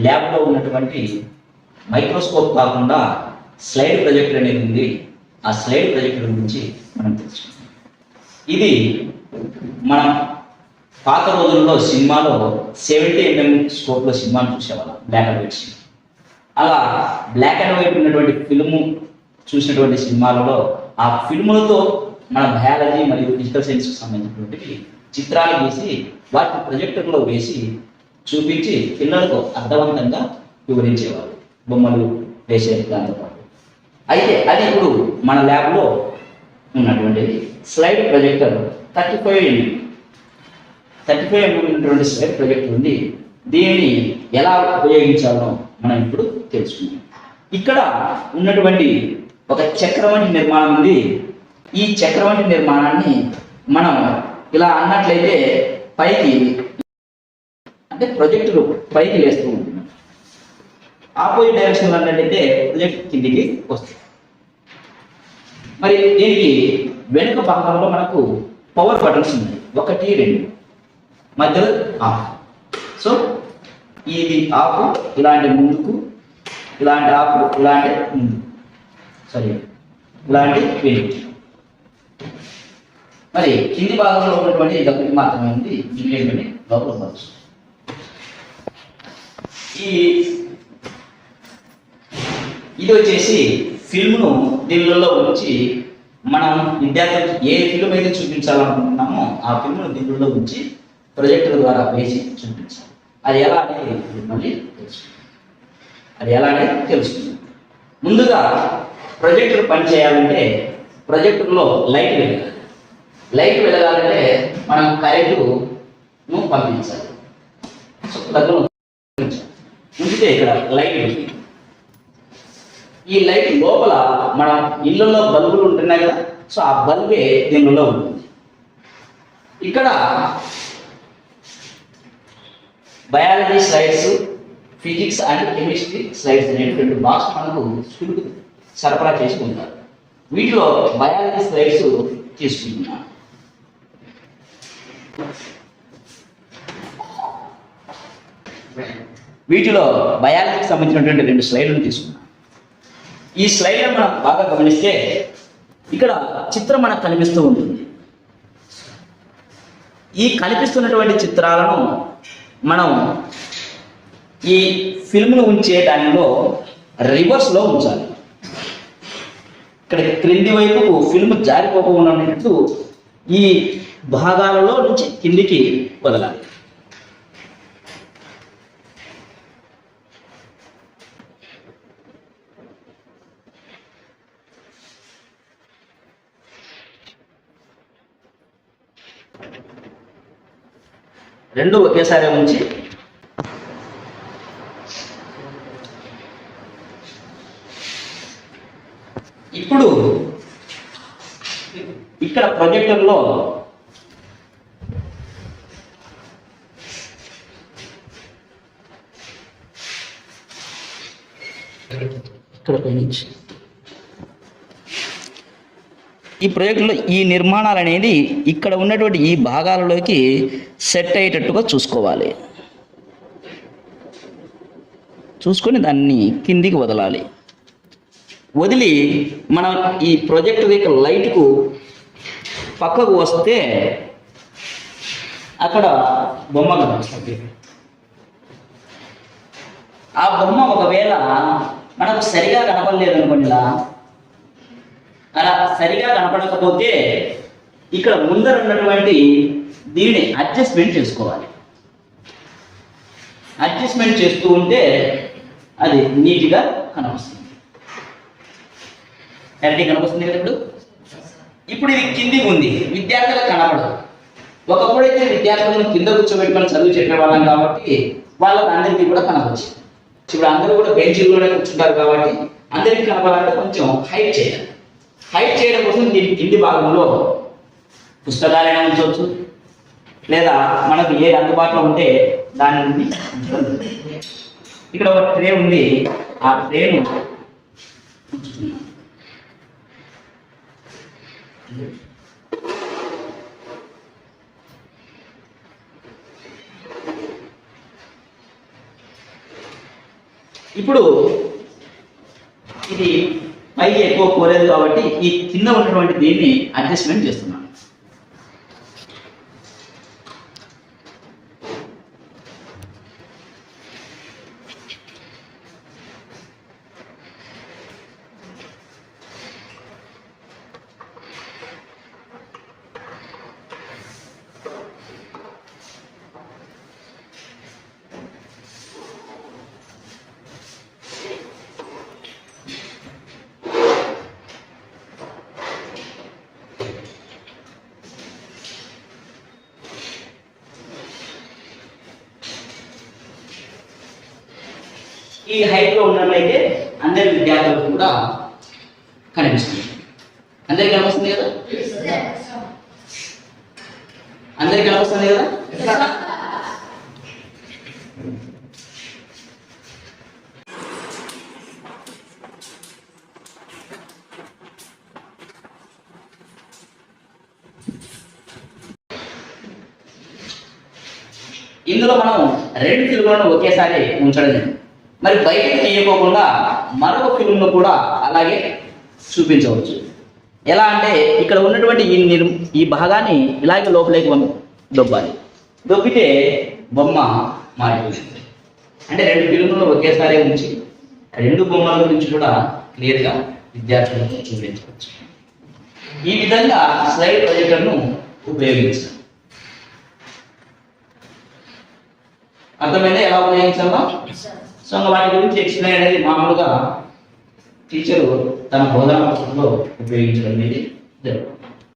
ల్యాబ్లో ఉన్నటువంటి మైక్రోస్కోప్ కాకుండా స్లైడ్ ప్రొజెక్టర్ అనేది ఉంది. ఆ స్లైడ్ ప్రొజెక్టర్ గురించి మనం తెలుసుకుందాం. ఇది మనం పాత రోజుల్లో సినిమాలో సెవెంటీ ఎంఎం స్కోప్లో సినిమాను చూసేవాళ్ళం బ్లాక్ అండ్ వైట్ సినిమా. అలా బ్లాక్ అండ్ వైట్ ఉన్నటువంటి ఫిల్ము చూసినటువంటి సినిమాలలో ఆ ఫిల్ములతో మన బయాలజీ మరియు డిజిటల్ సైన్స్కి సంబంధించినటువంటి చిత్రాలు గీసి వాటిని ప్రొజెక్టర్లో వేసి చూపించి పిల్లలకు అర్థవంతంగా వివరించేవారు బొమ్మలు వేసే దాంతోపాటు అయితే అది ఇప్పుడు మన ల్యాబ్లో ఉన్నటువంటిది slide projector thirty five thirty five MM ఉన్నటువంటి స్లైడ్ ప్రొజెక్టర్ ఉంది. దీనిని ఎలా ఉపయోగించాలో మనం ఇప్పుడు తెలుసుకుందాం. ఇక్కడ ఉన్నటువంటి ఒక చక్రవంటి నిర్మాణం ఉంది. ఈ చక్రవంటి నిర్మాణాన్ని మనం ఇలా అన్నట్లయితే పైకి అంటే ప్రొజెక్టర్ పైకి లేస్తూ ఉంటుంది. ఆపోజిట్ డైరెక్షన్ అన్నట్లయితే ప్రొజెక్ట్ కిందికి వస్తుంది. మరి దీనికి వెనుక భాగంలో మనకు పవర్ బటన్స్ ఉన్నాయి ఒకటి రెండు. మధ్యలో ఆఫ్ సో ఇది ఆఫ్ ఇలాంటి ముందుకు ఇలాంటి ఆఫ్ ఇలాంటి ముందు. సరే ఇలాంటి వెనుక. మరి కింది భాగంలో ఉన్నటువంటి ఇది ఒకటి మాత్రమే ఉంది. ఇంకేంటంటే లోపల బాక్స్ ఈ ఇది వచ్చేసి ఫిల్మ్ను దీనిలో ఉంచి మనం విద్యార్థులకు ఏ ఫిల్మ్ అయితే చూపించాలనుకుంటున్నామో ఆ ఫిల్మ్ను దీనిలో ఉంచి ప్రొజెక్టర్ ద్వారా వేసి చూపించాలి. అది ఎలా అనేది మళ్ళీ తెలుసుకుందాం. అది ఎలా అనేది తెలుస్తుంది ముందుగా ప్రొజెక్టర్ పని చేయాలంటే ప్రొజెక్టర్లో లైట్ వెలగాలి. లైట్ వెలగాలంటే మనం కరెంటును పంపించాలి. సో దగ్గర ఉంచితే ఇక్కడ లైట్ ఉంది ఈ లైట్ లోపల మన ఇళ్ళల్లో బల్బులు ఉంటున్నాయి కదా సో ఆ బల్బే దీనిలో ఉంటుంది. ఇక్కడ biology slides physics and chemistry slides అనేటువంటి రెండు బాక్స్ మనకు స్కూల్కి సరఫరా చేసి ఉంటారు వీటిలో బయాలజీ స్లైడ్స్ తీసుకుంటున్నాను వీటిలో బయాలజీకి సంబంధించినటువంటి రెండు స్లైడ్లను తీసుకున్నాం ఈ స్లైడ్ మనం బాగా గమనిస్తే ఇక్కడ చిత్రం మనకు కనిపిస్తూ ఉంటుంది ఈ కనిపిస్తున్నటువంటి చిత్రాలను మనం ఈ ఫిల్మ్ను ఉంచే దానిలో రివర్స్లో ఉంచాలి. ఇక్కడ క్రింది వైపుకు ఫిల్మ్ జారిపోకుండా ఈ భాగాలలో నుంచి కిందికి వదలాలి. రెండు ఒకేసారి ఉంచి. ఇప్పుడు ఇక్కడ ప్రొజెక్టర్లో ఇక్కడ పైనుంచి. ఈ ప్రాజెక్టులో ఈ నిర్మాణాలు అనేది ఇక్కడ ఉన్నటువంటి ఈ భాగాలలోకి సెట్ అయ్యేటట్టుగా చూసుకోవాలి. చూసుకొని దాన్ని కిందికి వదలాలి. వదిలి మనం ఈ ప్రొజెక్ట్ యొక్క లైట్కు పక్కకు వస్తే అక్కడ బొమ్మ కనిపిస్తుంది. ఆ బొమ్మ ఒకవేళ మనకు సరిగా కనపడలేదు అనుకోండిలా అలా సరిగా కనపడకపోతే ఇక్కడ ముందర ఉన్నటువంటి దీనిని అడ్జస్ట్మెంట్ చేసుకోవాలి. అడ్జస్ట్మెంట్ చేస్తూ ఉంటే అది నీట్గా కనిపిస్తుంది క్లారిటీ కనిపిస్తుంది కదా ఇప్పుడు? ఇప్పుడు ఇది కిందికి ఉంది. విద్యార్థులకు కనపడదు. ఒకప్పుడైతే విద్యార్థులను కింద కూర్చోబెట్టుకొని చదువు చెప్పేవాళ్ళం కాబట్టి వాళ్ళకి అందరికీ కూడా కనపచ్చు ఇప్పుడు అందరూ కూడా బెంచీల్లోనే కూర్చుంటారు కాబట్టి అందరికీ కనపడాలంటే కొంచెం హైట్ చేయాలి. హైట్ చేయడం కోసం దీని కింది భాగంలో పుస్తకాలైనా ఉంచవచ్చు. లేదా మనకు ఏది అందుబాటులో ఉంటే దాని నుండి ఇక్కడ ఒక ట్రే ఉంది. ఆ ట్రేను ఇప్పుడు ఇది పై ఎక్కువ కోలేదు కాబట్టి ఈ కింద ఉన్నటువంటి దీన్ని అడ్జస్ట్మెంట్ చేస్తున్నాను. ఈ హైట్లో ఉన్నట్లయితే అందరి విద్యార్థులకు కూడా కనిపిస్తుంది. అందరికి కనిపిస్తుంది కదా? అందరికి కనిపిస్తుంది కదా? ఇందులో మనం రెండు తెలుగులను ఒకేసారి ఉంచడం జరిగింది. మరి బయటకు తీయకోకుండా మరొక ఫిల్మ్ను కూడా అలాగే చూపించవచ్చు. ఎలా అంటే ఇక్కడ ఉన్నటువంటి ఈ నిర్ ఈ భాగాన్ని ఇలాగే లోపలికి దొబ్బాలి. దొబ్బితే బొమ్మ మారిపోతుంది. అంటే రెండు ఫిల్మ్లు ఒకేసారి ఉంచి రెండు బొమ్మల గురించి కూడా క్లియర్గా విద్యార్థులకు చూపించవచ్చు. ఈ విధంగా స్లైడ్ ప్రొజెక్టర్ను ఉపయోగించాలి. అర్థమైందా? ఎలా ఉపయోగించాలో? సో వాటి గురించి ఎక్స్ప్లెయిన్ అనేది మామూలుగా టీచరు తన బోధన పద్ధతిలో ఉపయోగించడం అనేది జరుగుతుంది.